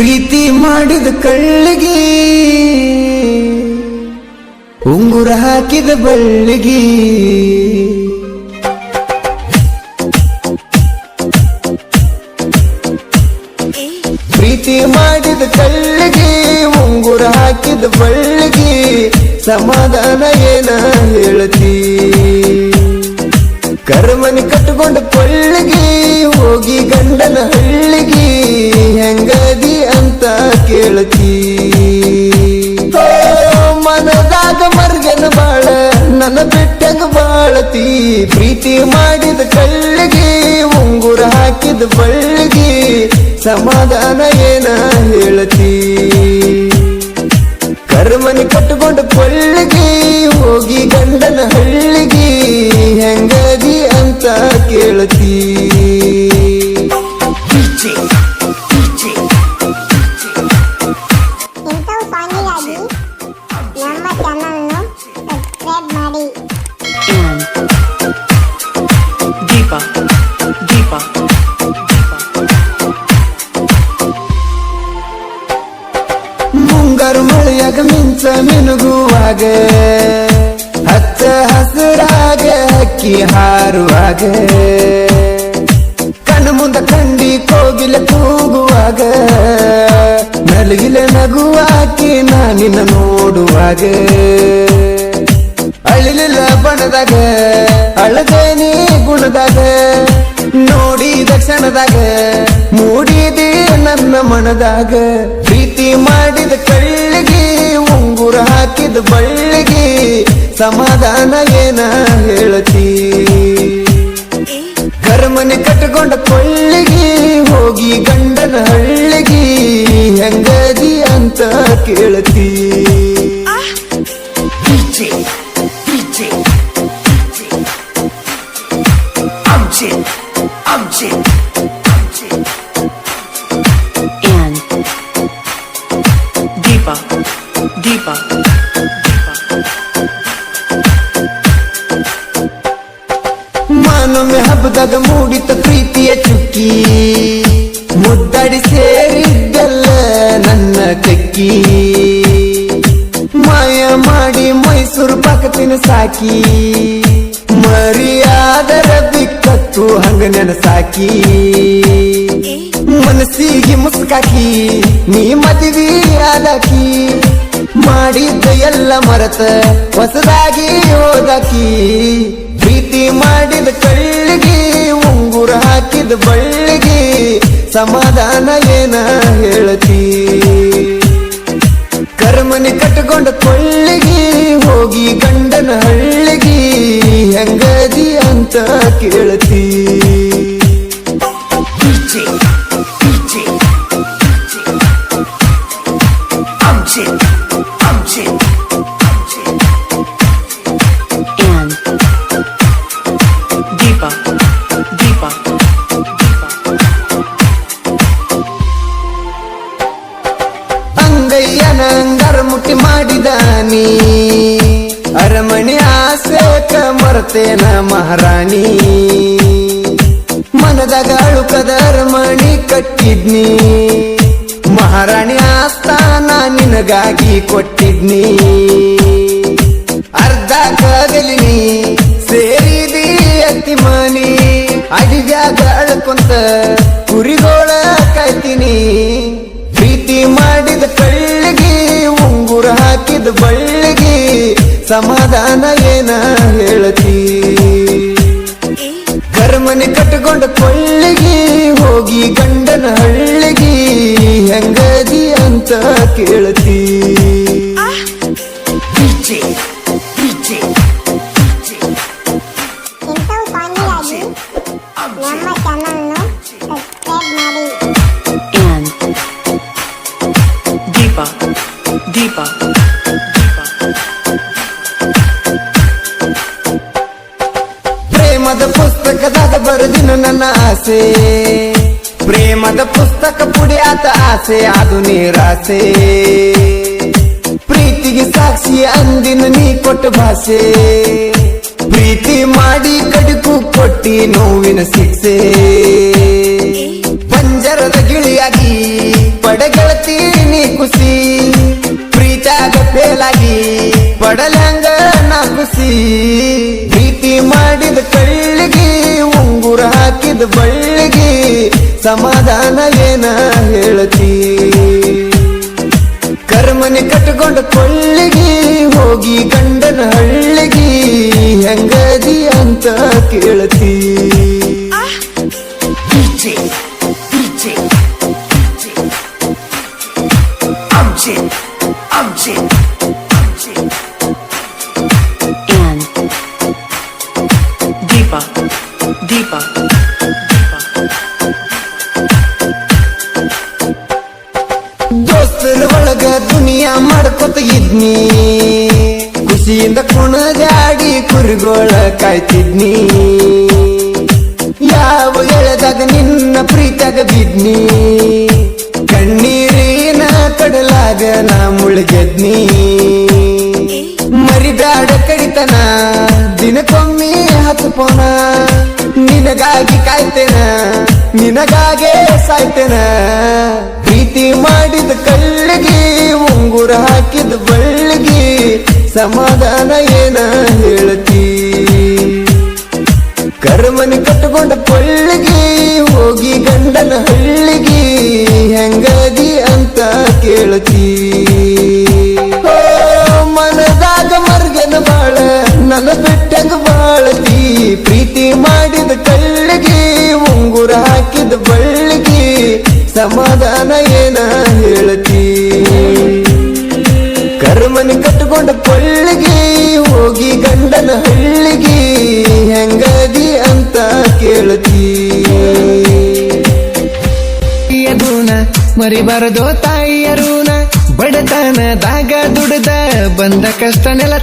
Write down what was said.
ಪ್ರೀತಿ ಮಾಡಿದ ಕಳ್ಳಿಗೆ ಉಂಗುರ ಹಾಕಿದ ಬಳ್ಳಿಗೆ. ಪ್ರೀತಿ ಮಾಡಿದ ಕಳ್ಳಿಗೆ ಉಂಗುರ ಹಾಕಿದ ಬಳ್ಳಿಗೆ. ಸಮಾಧಾನ ಏನ ಹೇಳತಿ? ಕರ್ಮನಿ ಕಟ್ಟಿಕೊಂಡು ಕೊಳ್ಳಿಗೆ ಹೋಗಿ ಗಂಡನ ಹಳ್ಳಿಗೆ. ಕೇಳ್ತಿ. ಮನದಾಗ ಮರ್ಗನ ಬಾಳ, ನನ್ನ ಬಿಟ್ಟಂಗ ಬಾಳತಿ. ಪ್ರೀತಿ ಮಾಡಿದ ಕಳ್ಳಿಗೆ ಉಂಗುರ ಹಾಕಿದ ಬಳ್ಳಿಗೆ, ಸಮಾಧಾನ ಏನ ಹೇಳತಿ? ಕರ್ಮನಿ ಕಟ್ಟಿಕೊಂಡು ಕೊಳ್ಳಿಗೆ ಮಿಂಚ ಮಿನುಗುವಾಗ ಹಚ್ಚ ಹಸಿರಾಗ, ಹಕ್ಕಿ ಹಾರುವಾಗ. ಕಣ್ಣು ಮುಂದ ಕಂಡಿ ಕೋಗಿಲ ಕೂಗುವಾಗ, ನಲಗಿಲ ನಗುವಾಕಿ ನಾ ನಿನ್ನ ನೋಡುವಾಗ. ಅಳಿಲಿಲ್ಲ ಬಣದಾಗ ಅಳದೇನಿ ಗುಣದಾಗ, ನೋಡಿದ ಕ್ಷಣದಾಗ, ಮೂಡಿದೆ ನನ್ನ ಮನದಾಗ. ಪ್ರೀತಿ ಮಾಡಿದ ಕಳ್ಳಿಗೆ ಉಂಗುರ ಹಾಕಿದ ಬಳ್ಳಿಗೆ ಸಮಾಧಾನ ಏನ ಹೇಳತಿ? ಕರ್ಮನೆ ಕಟ್ಕೊಂಡ ಕೊಳ್ಳಿಗೆ ಹೋಗಿ ಗಂಡನ ಹಳ್ಳಿಗೆ ಹೆಂಗದಿ ಅಂತ ಕೇಳ್ತಿ? ಮೂಡಿತ ಪ್ರೀತಿಯ ಚುಕ್ಕಿ. ಮುದ್ದಾಡಿ ಸೇರಿದ್ದಲ್ಲ ನನ್ನ ಕಕ್ಕಿ. ಮಾಯ ಮಾಡಿ ಮೈಸೂರು ಪಾಕತಿನ ಸಾಕಿ. ಮರಿಯಾದರ ಬಿಕ್ಕತ್ತು ಹಂಗ ನೆನಸಾಕಿ. ಮನಸ್ಸಿಗೆ ಮುಸ್ಕಾಕಿ ನೀ ಮದುವೆ ಆದಾಕಿ. ಮಾಡಿದ್ದ ಎಲ್ಲ ಮರತ ಹೊಸದಾಗಿ ಓದಾಕಿ ಪ್ರೀತಿ ಮಾಡಿದ ಕಳ್ಳಿಗೆ ಹಾಕಿದ ಬಳ್ಳಿಗೆ ಸಮಾಧಾನ ಏನ ಹೇಳ್ತಿ? ಕರ್ಮನಿ ಕಟ್ಕೊಂಡ ಕೊಳ್ಳಿಗೆ ಹೋಗಿ ಗಂಡನ ಹಳ್ಳಿಗೆ ಹೆಂಗದಿ ಅಂತ ಕೇಳ್ತಿ? ಅಂಗಾರ ಮುಟ್ಟಿ ಮಾಡಿದಾನಿ. ಅರಮಣಿ ಆಸೇಕ ಮರ್ತೇನ ಮಹಾರಾಣಿ. ಮನದಾಗ ಅಳುಕದ ಅರಮಣಿ ಕಟ್ಟಿದ್ನಿ. ಮಹಾರಾಣಿ ಆಸ್ಥಾನ ನಿನಗಾಗಿ ಕೊಟ್ಟಿದ್ನಿ. ಅರ್ಧ ಕಾಗಲಿನಿ ಸೇರಿದಿ ಅತಿ ಮನಿ ಅಡಿಗ್ಯಾಗ ಅಳ್ಕೊಂತ ಕುರಿಗೋಳ ಸಮಾಧಾನ ಏನ ಹೇಳತಿ? ಕರ್ಮನೆ ಕಟ್ಟಿಕೊಂಡ ಕೊಳ್ಳಿಗೆ ಹೋಗಿ ಗಂಡನ ಹಳ್ಳಿಗೆ ಹೆಂಗದಿ ಅಂತ ಕೇಳತಿ. DJ, DJ, ಪ್ರೇಮದ ಪುಸ್ತಕದಾಗ ಬರೆದಿನ ನನ್ನ ಆಸೆ. ಪ್ರೇಮದ ಪುಸ್ತಕ ಪುಡಿ ಆತ ಆಸೆ, ಅದು ನೀರಾಸೆ. ಪ್ರೀತಿಗೆ ಸಾಕ್ಷಿ ಅಂದಿನ ನೀ ಕೊಟ್ಟ ಭಾಷೆ. ಪ್ರೀತಿ ಮಾಡಿ ಕಡುಕು ಕೊಟ್ಟಿ ನೋವಿನ ಶಿಕ್ಷೆ. ಪಂಜರದ ಗಿಳಿಯಾಗಿ ಪಡೆಗಳತಿ ನೀ ಖುಷಿ ಪ್ರೀತಾಗ ಫೇಲಾಗಿ ಪಡಲಂಗ ನಾ ಖುಷಿ ಸಮಾಧಾನ ಏನ ಹೇಳತಿ? ಕರ್ಮನೆ ಕಟ್ಕೊಂಡು ಕೊಳ್ಳಿಗೆ ಹೋಗಿ ಗಂಡನ ಹಳ್ಳಿಗೆ ಹೆಂಗದಿ ಅಂತ ಕೇಳತಿ. DJ, DJ, ದೋಸ್ತರ ಒಳಗ ದುನಿಯಾ ಮಾಡ್ಕೊತ ಇದ್ನಿ. ಖುಷಿಯಿಂದ ಕುಣದಾಡಿ ಕುರಿಗೋಳ ಕಾಯ್ತಿದ್ನಿ. ಯಾವ ಎಳೆದಾಗ ನಿನ್ನ ಪ್ರೀತಾಗ ಬಿದ್ನಿ. ಕಣ್ಣೀರಿನ ಕಡಲಾಗ ನಾ ಮುಳುಗೆದ್ನಿ. ಮರಿಬ್ಯಾಡ ಕಡಿತನ, ದಿನಕ್ಕೊಮ್ಮೆ ಹತ್ತು ಪೋನ ನಿನಗಾಗಿ ಕಾಯ್ತೇನ, ನಿನಗಾಗೆ ಸಾಯ್ತೇನ. ಪ್ರೀತಿ ಮಾಡಿದ ಕಳ್ಳಿಗೆ ಉಂಗುರ ಹಾಕಿದ ಬಳ್ಳಿಗೆ ಸಮಾಧಾನ ಏನ ಹೇಳತಿ? ಕರ್ಮನ ಕಟ್ಟಕೊಂಡ ಪಳ್ಳಿಗೆ, ಹೋಗಿ ಗಂಡನ ಹಳ್ಳಿಗೆ ಹೆಂಗದಿ ಅಂತ ಕೇಳತಿ? ಮನದಾಗ ಮರ್ಗನ ಬಾಳ ನನ್ನ ಬಿಟ್ಟಂಗ ಬಾಳತಿ ಪ್ರೀತಿ ಕೇಳತಿ. ಗುಣ ಮರಿಬಾರದು ತಾಯಿಯರೂನ ಬಡತನದಾಗ ದುಡ್ದ ಬಂದ ಕಷ್ಟ ನೆಲ